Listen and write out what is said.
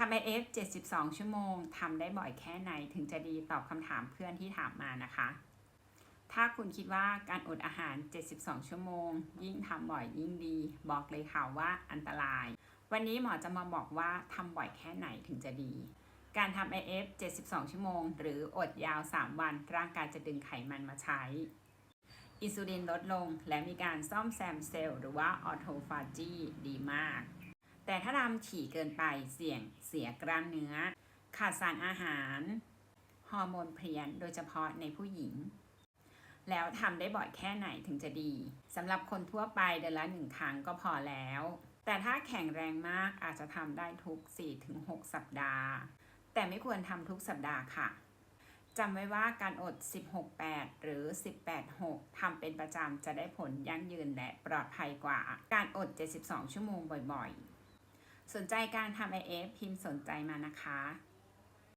ทำ IF 72 ชั่วโมงทำได้บ่อยแค่ไหนถึงจะดีตอบคำถามเพื่อนที่ถามมานะคะ ถ้าคุณคิดว่าการอดอาหาร 72 ชั่วโมง ยิ่งทำบ่อยยิ่งดี บอกเลยค่ะว่าอันตราย วันนี้หมอจะมาบอกว่าทำบ่อยแค่ไหนถึงจะดี การทำ IF 72 ชั่วโมง หรืออดยาว 3 วัน ร่างกายจะดึงไขมันมาใช้ อินซูลินลดลงและมีการซ่อมแซมเซลล์หรือว่าออโตฟาจีดีมาก แต่ถ้าทำถี่เกินไปเสี่ยงเสียกล้ามเนื้อ ขาดสารอาหาร ฮอร์โมนเพลียนโดยเฉพาะในผู้หญิง แล้วทำได้บ่อยแค่ไหนถึงจะดีสำหรับคนทั่วไปเดือนละหนึ่งครั้งก็พอแล้ว แต่ถ้าแข็งแรงมากอาจจะทำได้ทุก 4-6 สัปดาห์ แต่ไม่ควรทำทุกสัปดาห์ค่ะจำไว้ว่าการอด 16-8 หรือ 18-6 ทำเป็นประจำจะได้ผลยั่งยืนและปลอดภัยกว่า การอด 72 ชั่วโมงบ่อยๆ สนใจการทำ IF พิมพ์สนใจมานะคะ